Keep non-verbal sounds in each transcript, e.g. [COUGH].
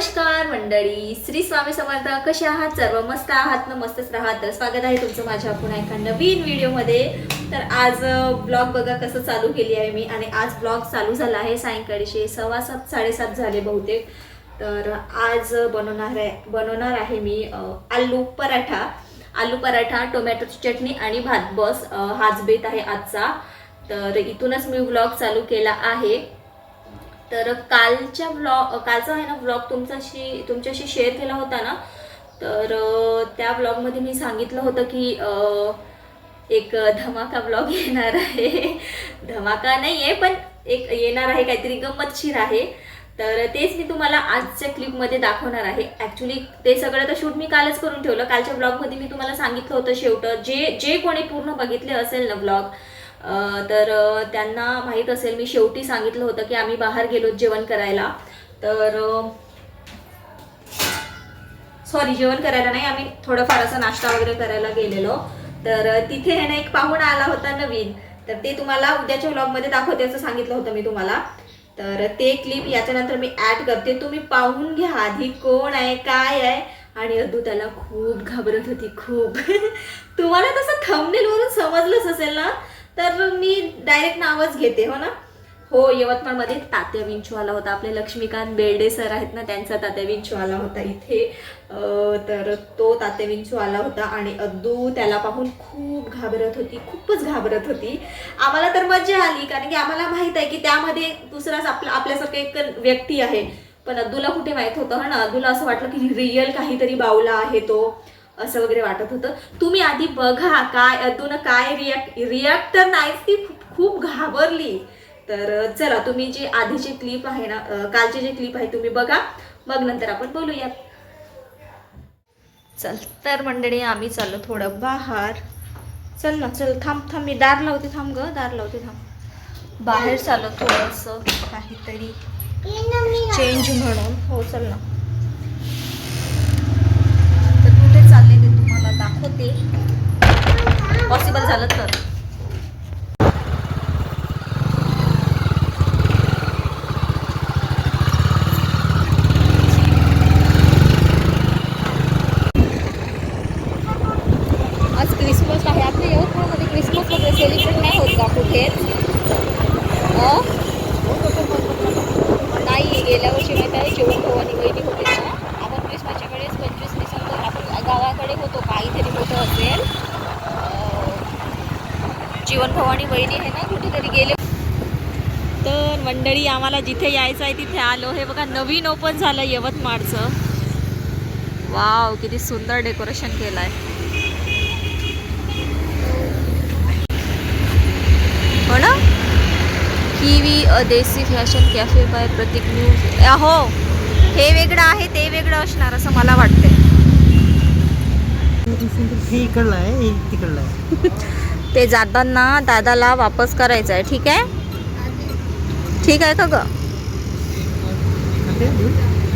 नमस्कार मंडळी. श्री स्वामी समर्थ कसे आहात सर्व? मस्त आहात ना? मस्तच राहात. तर स्वागत आहे तुमचं माझ्या पुन्हा एका नवीन व्हिडिओमध्ये. तर आज ब्लॉग बघा कसं चालू केली आहे मी. आणि आज ब्लॉग चालू झाला आहे सायंकाळीचे सव्वा सात साडेसात झाले बहुतेक. तर आज बनवणार आहे बनवणार आहे मी आलू पराठा. आलू पराठा टोमॅटोची चटणी आणि भात. बस हाच बेत आहे आजचा. तर इथूनच मी ब्लॉग चालू केला आहे. तर कालच्या ब्लॉग कालचा आहे ना ब्लॉग तुमच्याशी तुमच्याशी शेअर केला होता ना? तर त्या ब्लॉगमध्ये मी सांगितलं होतं की एक धमाका ब्लॉग [LAUGHS] येणार आहे. धमाका नाही आहे पण एक येणार आहे काहीतरी गंमतशीर आहे. तर तेच मी तुम्हाला आजच्या क्लिपमध्ये दाखवणार आहे. ॲक्च्युली ते सगळं तर शूट मी कालच करून ठेवलं. कालच्या ब्लॉगमध्ये मी तुम्हाला सांगितलं होतं शेवटं. जे जे कोणी पूर्ण बघितले असेल ना ब्लॉग तर त्यांना माहीत असेल मी शेवटी सांगितलं होतं की आम्ही बाहेर गेलो जेवण करायला. तर सॉरी जेवण करायला नाही आम्ही थोडंफार असं नाश्ता वगैरे करायला गेलेलो. तर तिथे आहे ना एक पाहुणा आला होता नवीन. तर ते तुम्हाला उद्याच्या व्लॉगमध्ये दाखवते असं सांगितलं होतं मी तुम्हाला. तर ते क्लिप याच्यानंतर मी ऍड करते. तुम्ही पाहून घ्या आधी कोण आहे काय आहे. आणि अदू त्याला खूप घाबरत होती खूप. [LAUGHS] तुम्हाला तसं thumbnail समजलंच असेल ना? तर मी डायरेक्ट नावच घेते हो ना? हो यवतमाळमध्ये तात्या विंचू आला होता. आपले लक्ष्मीकांत बेर्डे सर आहेत ना त्यांचा तात्या विंचू आला होता इथे. तर तो तात्या विंचू आला होता आणि अद्दू त्याला पाहून खूप घाबरत होती खूपच घाबरत होती. आम्हाला तर मजा आली कारण की आम्हाला माहीत आहे की त्यामध्ये दुसराच आपला आपल्यासारखं एक व्यक्ती आहे. पण अद्दूला कुठे माहीत होतं हो ना? अद्दूला असं वाटलं की रिअल काहीतरी बावला आहे तो. असं वगैरे वाटत होतं. तुम्ही आधी बघा काय अद्दून काय रिॲक्ट रिॲक्ट तर नाहीच ती खूप घाबरली. तर चला तुम्ही जे आधीचे क्लिप आहे ना कालचे जे क्लिप आहे तुम्ही बघा. मग नंतर आपण बोलूयात. चल तर मंडळी आम्ही चाललो थोडं बाहेर. चल ना चल थांब थांब मी दार लावते थांब ग दार लावते थांब. बाहेर चाललो थोडंसं काहीतरी चेंज म्हणून. हो चल ना तर कुठे चालले ते तुम्हाला पॉसिबल झालं तर. आज क्रिसमस आहे. आपल्या यवतमाळमध्ये क्रिसमस वगैरे सेलिब्रेट नाही होत का कुठेच? नाही गेल्या वर्षी माहिती आहे जेवण भवानी वहिनी होते ना आपण क्रिसमसच्या वेळेस पंचवीस डिसेंबर आपण गावाकडे होतो काहीतरी असेल जीवन भवानी बहिणी आहे ना कुठेतरी गेले. तर मंडळी आम्हाला जिथे यायचं आहे तिथे आलो. हे बघा नवीन ओपन झालं यवतमाळचं. वाव किती सुंदर डेकोरेशन केलं आहे हो ना? Kiwi a desi fashion cafe by Prateek news. हो हे वेगळं आहे ते वेगळं असणार असं मला वाटतंय. हे आहे हे आहे ते जाताना दादाला वापस करायचं आहे ठीक आहे? ठीक आहे का ग?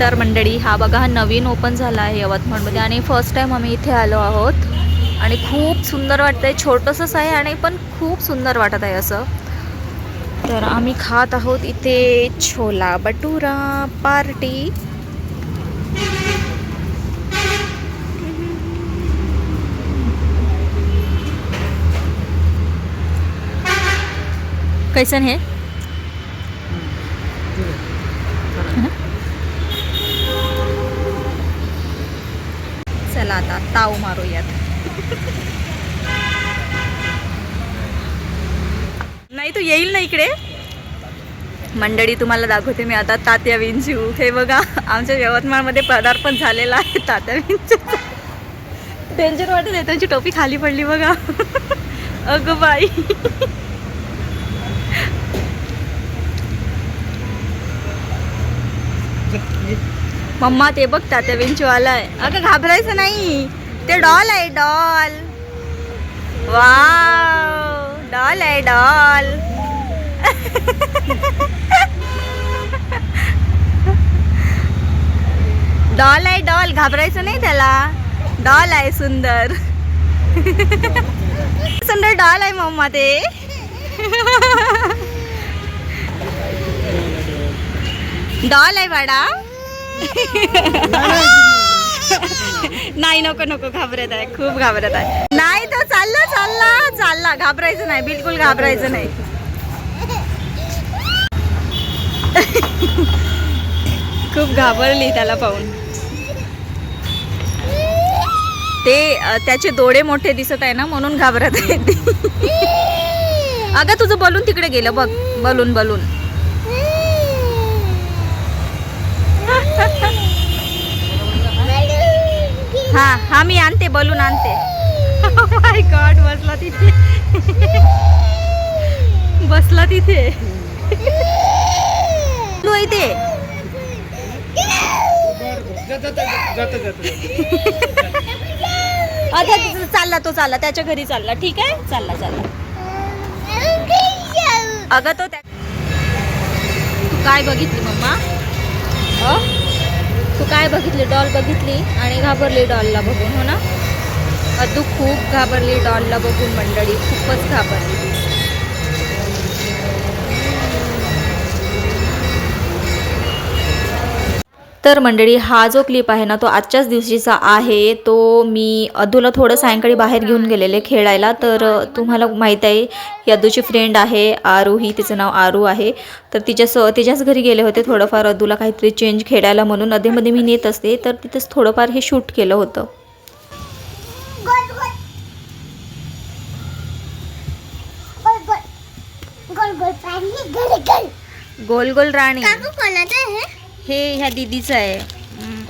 तर मंडळी हा बघा नवीन ओपन झाला आहे यवतमाळमध्ये आणि फर्स्ट टाईम आम्ही इथे आलो आहोत. आणि खूप सुंदर वाटतंय छोटंसंच आहे आणि पण खूप सुंदर वाटत आहे असं. तर आम्ही खात आहोत इथे छोला बटुरा पार्टी कैसन है? चला आता ताव मारूयात. नाही तू येईल ना इकडे? मंडळी तुम्हाला दाखवते मी आता तात्या विंचू. हे बघा आमच्या यवतमाळमध्ये पदार्पण झालेला आहे तात्या विंचू. डेंजर वाटत आहे त्यांची टोपी खाली पडली बघा. अगं बाई. मम्मा ते बघ तात्या विंचू आलाय. अगं घाबरायचं नाही. ते डॉल आहे डॉल. वाव डॉल आहे डॉल. डॉल आहे डॉल. घाबरायचं नाही त्याला. डॉल आहे सुंदर. सुंदर डॉल आहे मम्मा ते. डॉल आहे बाळा. नाही नको नको घाबरत आहे खूप घाबरत आहे. नाही तो चालला चालला चालला. घाबरायचं नाही बिलकुल घाबरायचं नाही. खूप घाबरली त्याला पाहून. ते त्याचे डोळे मोठे दिसत आहे ना म्हणून घाबरत आहे. अगं तुझं बलून तिकडे गेलं बघ. Balloon balloon. हा हा मी आणते बलून आणते. Oh माय गॉड बसला तिथे. बसला तिथे. तू इथे. आता चालला तो चालला त्याच्या घरी चालला. ठीक आहे? चालला चालला. अगं तो त्या काय बघितली मम्मा? तू काय बघितली? डॉल बघितली? आणि घाबरली डॉलला बघून हो ना? अदू खूप घाबरली डॉलला बघून मंडळी. खूपच घाबरली. तर मंडळी हा जो क्लिप आहे ना तो आजच्याच दिवशीचा आहे. तो मी अदूला थोडं सायंकाळी बाहेर घेऊन गेलेले खेळायला. तर तुम्हाला माहीत आहे ही अदूची फ्रेंड आहे आरू. ही तिचं नाव आरू आहे. तर तिच्यास तिच्याच घरी गेले होते थोडंफार. अदूला काहीतरी चेंज खेळायला म्हणून अधेमध्ये मी नेत असते. तर तिथंच थोडंफार हे शूट केलं होतं. गोल गोल राणी. काकू कोणाचं आहे? हे ह्या दीदीचं आहे.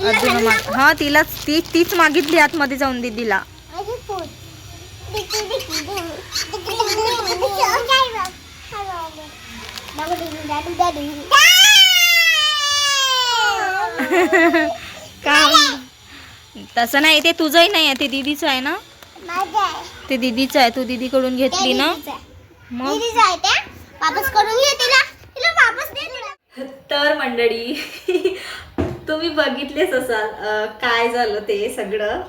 अजून हा तिला हां तिलाच ती तीच मागितली आतमध्ये जाऊन दीदीला. काय? का तसं नाही ते तुझंही नाही आहे ते दीदीचं आहे ना? ते दीदीचं आहे तू दीदीकडून घेतली ना? मग? करून घे तिला. तर मंडळी तुम्ही बघितलेच असाल काय झालं ते सगळं.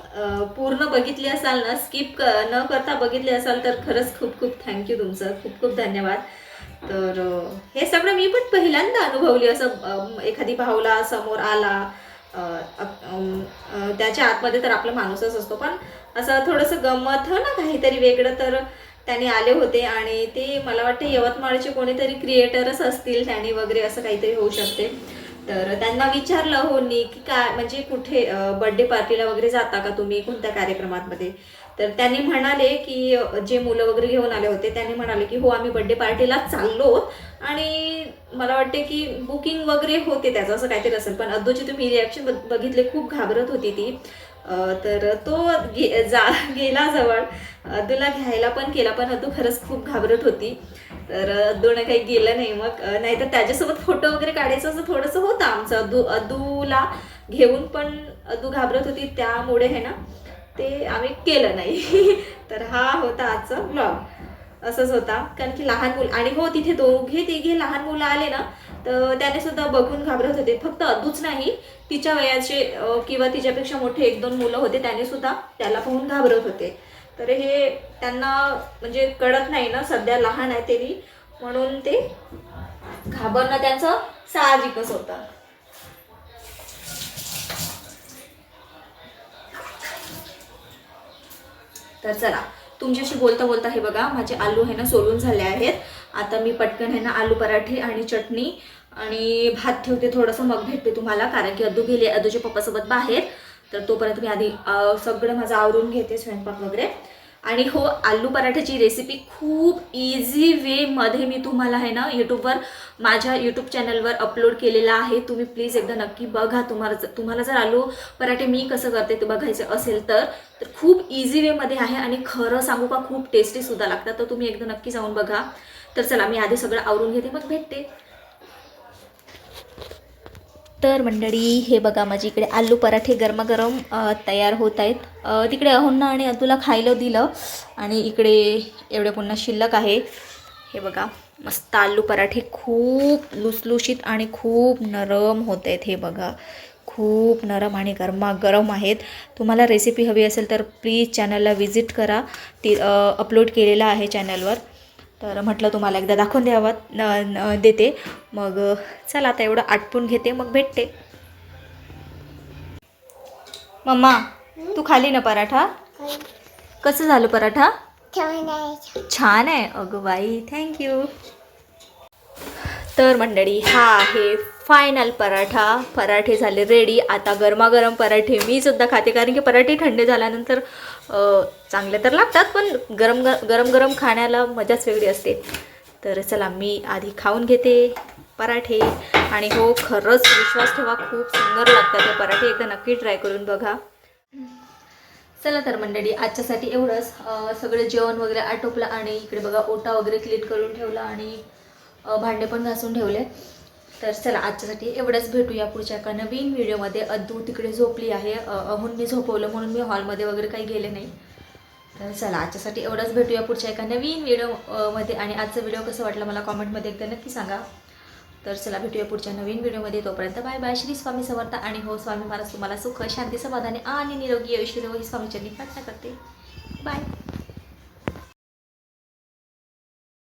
पूर्ण बघितले असाल ना स्किप न करता बघितले असाल तर खरंच खूप खूप थँक्यू तुमचं. खूप खूप धन्यवाद. तर हे सगळं मी पण पहिल्यांदा अनुभवली असं एखादी भावला समोर आला त्याच्या आतमध्ये तर आपला माणूसच असतो. पण असं थोडंसं गमत हो ना काहीतरी वेगळं. तर त्यांनी आले होते आणि ते मला वाटते यवतमाळचे कोणीतरी क्रिएटरच असतील त्यांनी वगैरे असं काहीतरी होऊ शकते. तर त्यांना विचारलं होनी की काय म्हणजे कुठे बर्थडे पार्टीला वगैरे जाता का तुम्ही? कोणत्या कार्यक्रमामध्ये? तर त्यांनी म्हणाले की जे मुलं वगैरे घेऊन आले होते त्यांनी म्हणाले की हो आम्ही बर्थडे पार्टीला चाललो. आणि मला वाटते की बुकिंग वगैरे होते त्याचं असं काहीतरी असेल. पण अद्दूची तुम्ही रिॲक्शन बघितले खूप घाबरत होती ती. तर तो गे जा गेला जवळ. अदूला घ्यायला पण केला पण अदू खरंच खूप घाबरत होती. तर अद्दूनं काही गेलं नाही मग. नाही तर त्याच्यासोबत फोटो वगैरे काढायचं असं थोडंसं होतं आमचं. अदू अदूला घेऊन पण अदू घाबरत होती त्यामुळे आहे ना ते आम्ही केलं नाही. [LAUGHS] तर हा होता आजचा ब्लॉग असंच होता. कारण की लहान मुलं आणि हो तिथे दोघे तिघे लहान मुलं आले ना तर त्याने सुद्धा बघून घाबरत होते. फक्त अदूच नाही तिच्या वयाचे किंवा तिच्यापेक्षा मोठे एक दोन मुलं होते त्याने सुद्धा त्याला पाहून घाबरत होते. तर हे त्यांना म्हणजे कळत नाही ना सध्या लहान आहे तरी म्हणून ते घाबरणं त्यांचं साहजिकच होतं. तर चला तुमच्याशी बोलता बोलता हे बघा माझे आलू आहे ना सोलून झाले आहेत. आता मी पटकन आहे ना आलू पराठे आणि चटणी आणि भात ठेवते थोडंसं मग भेटते तुम्हाला कारण की अदू गेले अदूच्या पप्पासोबत बाहेर. तर तोपर्यंत मी आधी सगळं माझं आवरून घेते स्वयंपाक वगैरे. आणि हो आलू पराठ्याची रेसिपी खूप इझी वेमध्ये मी तुम्हाला आहे ना यूट्यूबवर माझ्या यूट्यूब चॅनलवर अपलोड केलेला आहे. तुम्ही प्लीज एकदा नक्की बघा. तुम्हाला जर- तुम्हाला जर आलू पराठे मी कसं करते ते बघायचं असेल तर तर खूप इझी वेमध्ये आहे आणि खरं सांगू का खूप टेस्टीसुद्धा लागतात. तर तुम्ही एकदा नक्की जाऊन बघा. तर चला मी आधी सगळं आवरून घेते मग भेटते. तर मंडळी हे बघा माझी इकडे आलू पराठे गरमागरम तयार होत आहेत. तिकडे अहोंना आणि अतुला खायला दिलं आणि इकडे एवढे पुन्हा शिल्लक आहे. हे बघा मस्त आलू पराठे खूप लुसलुशीत आणि खूप नरम होत आहेत. हे बघा खूप नरम आणि गरमागरम आहेत. तुम्हाला रेसिपी हवी असेल तर प्लीज चॅनलला व्हिजिट करा. ती अपलोड केलेला आहे चॅनलवर तर म्हटलं तुम्हाला एकदा दाखवून द्यावं. देते. मग चला आता एवढं आटपून घेते मग भेटते. मम्मा तू खाली ना पराठा? कसं झालं पराठा? छान आहे. अगं बाई थँक्यू तर मंडळी हा आहे फायनल पराठा. पराठे झाले रेडी आता गरमागरम पराठे. मी सुद्धा खाते. कारण की पराठे थंड झाल्यानंतर चांगले तर लागतात पण गरम ग गरम गरम खाण्याला मजाच वेगळी असते. तर चला मी आधी खाऊन घेते पराठे. आणि हो खरंच विश्वास ठेवा खूप सुंदर लागतात हे पराठे. एकदा नक्की ट्राय करून बघा. चला तर मंडळी आजच्यासाठी एवढंच. सगळं जेवण वगैरे आटोपलं आणि इकडे बघा ओटा वगैरे क्लीन करून ठेवला आणि भांडे पण घासून ठेवले. तर चला आजच्यासाठी एवढंच. भेटूया पुढच्या एका नवीन व्हिडिओमध्ये. अद्दू तिकडे झोपली आहे. अहून मी झोपवलं म्हणून मी हॉलमध्ये वगैरे काही गेले नाही. तर चला आजच्यासाठी एवढंच. भेटूया पुढच्या एका नवीन व्हिडिओमध्ये आणि आजचा व्हिडिओ कसं वाटला मला कॉमेंटमध्ये एकदा नक्की सांगा. तर चला भेटूया पुढच्या नवीन व्हिडिओमध्ये. तोपर्यंत बाय बाय. श्री स्वामी समर्थ. आणि हो स्वामी महाराज तुम्हाला सुख शांती समाधानी आणि निरोगी आयुष्य देवो. ही स्वामीचरणी प्रार्थना करते. बाय.